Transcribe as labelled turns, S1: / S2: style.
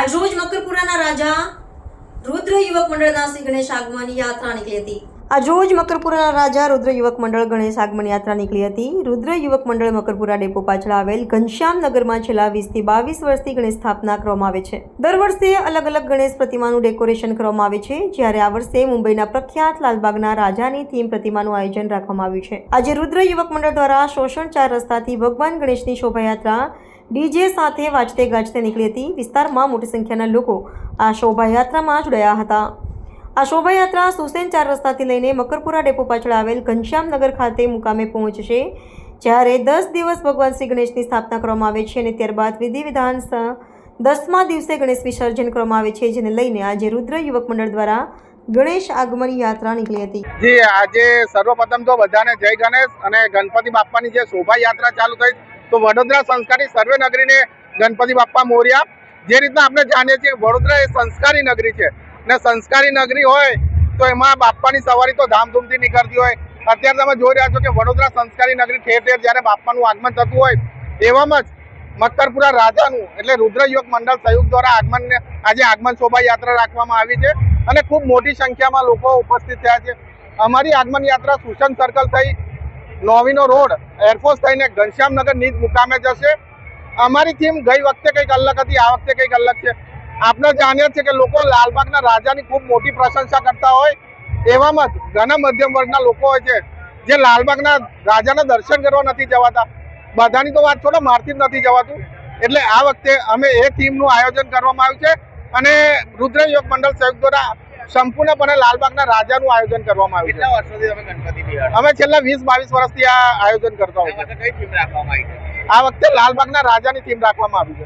S1: આજરોજ મકરપુરાના રાજા રુદ્ર યુવક મંડળના શ્રી ગણેશ આગમન યાત્રા નીકળી હતી. આજરોજ મકરપુરાના રાજા રુદ્ર યુવક મંડળ ગણેશ આગમન યાત્રા નીકળી હતી. રુદ્ર યુવક મંડળ મકરપુરા ડેપો પાછળ આવેલ ઘનશ્યામ નગરમાં છેલ્લા વીસથી બાવીસ વર્ષથી ગણેશ સ્થાપના કરવામાં આવે છે. દર વર્ષે અલગ અલગ ગણેશ પ્રતિમાનું ડેકોરેશન કરવામાં આવે છે, જ્યારે આ વર્ષે મુંબઈના પ્રખ્યાત લાલબાગના રાજાની થીમ પ્રતિમાનું આયોજન રાખવામાં આવ્યું છે. આજે રુદ્ર યુવક મંડળ દ્વારા શોષણ ચાર રસ્તાથી ભગવાન ગણેશની શોભાયાત્રા ડીજે સાથે વાજતે ગાજતે નીકળી હતી. વિસ્તારમાં મોટી સંખ્યાના લોકો આ શોભાયાત્રામાં જોડાયા હતા. આ શોભાયાત્રા સુસેન ચાર રસ્તાથી લઈને મકરપુરા ડેપો પાછળ આવેલ ઘનશ્યામનગર ખાતે મુકામે પહોંચશે, જ્યારે દસ દિવસ ભગવાન શ્રી ગણેશની સ્થાપના કરવામાં આવે છે અને ત્યારબાદ વિધિ વિધાન દસમા દિવસે ગણેશ વિસર્જન કરવામાં આવે છે, જેને લઈને આજે રુદ્ર યુવક મંડળ દ્વારા ગણેશ આગમન યાત્રા નીકળી હતી.
S2: જી, આજે સર્વપ્રથમ તો બધાને જય ગણેશ અને ગણપતિ બાપાની જે શોભાયાત્રા ચાલુ થઈ તો વડોદરા સંસ્કારી સર્વે નગરીને ગણપતિ બાપ્પા મોર્યા. જે રીતના આપણે જાણીએ છીએ વડોદરા એ સંસ્કારી નગરી છે. ને સંસ્કારી નગરી હોય તો એમાં બાપ્પાની સવારી તો ધામધૂમથી નીકળતી હોય. અત્યારે તમે જોઈ રહ્યા છો કે વડોદરા સંસ્કારી નગરી ઠેર ઠેર જ્યારે બાપ્પાનું આગમન થતું હોય એવામાં જ મકરપુરા રાજાનું એટલે રુદ્રયોગ મંડળ સંયુક્ત દ્વારા આગમનને આજે આગમન શોભાયાત્રા રાખવામાં આવી છે. અને ખૂબ મોટી સંખ્યામાં લોકો ઉપસ્થિત થયા છે. અમારી આગમન યાત્રા સુશન સર્કલ થઈ નોવીનો રોડ એરફોર્સ થઈને ઘનશ્યામનગર નીચ મુકામે જશે. અમારી થીમ ગઈ વખતે કંઈક અલગ હતી, આ વખતે કંઈક અલગ છે. આપણે જાણીએ છીએ કે લોકો લાલબાગના રાજાની ખૂબ મોટી પ્રશંસા કરતા હોય, એવામાં જ ઘણા મધ્યમ વર્ગના લોકો હોય છે, જે લાલબાગના રાજાના દર્શન કરવા નથી જવાતા. બધાની તો વાત છોડો, મારથી જ નથી જવાતું. એટલે આ વખતે અમે એ થીમનું આયોજન કરવામાં આવ્યું છે અને રુદ્ર યોગ મંડળ સંયુક્ત દ્વારા સંપૂર્ણપણે લાલબાગના રાજાનું આયોજન કરવામાં આવ્યું
S3: કેટલા વર્ષોથી તમે ગણપતિ
S2: છે અમે છેલ્લા વીસ બાવીસ વર્ષથી આ આયોજન કરતા હોય આ વખતે લાલબાગના રાજાની થીમ રાખવામાં આવી છે.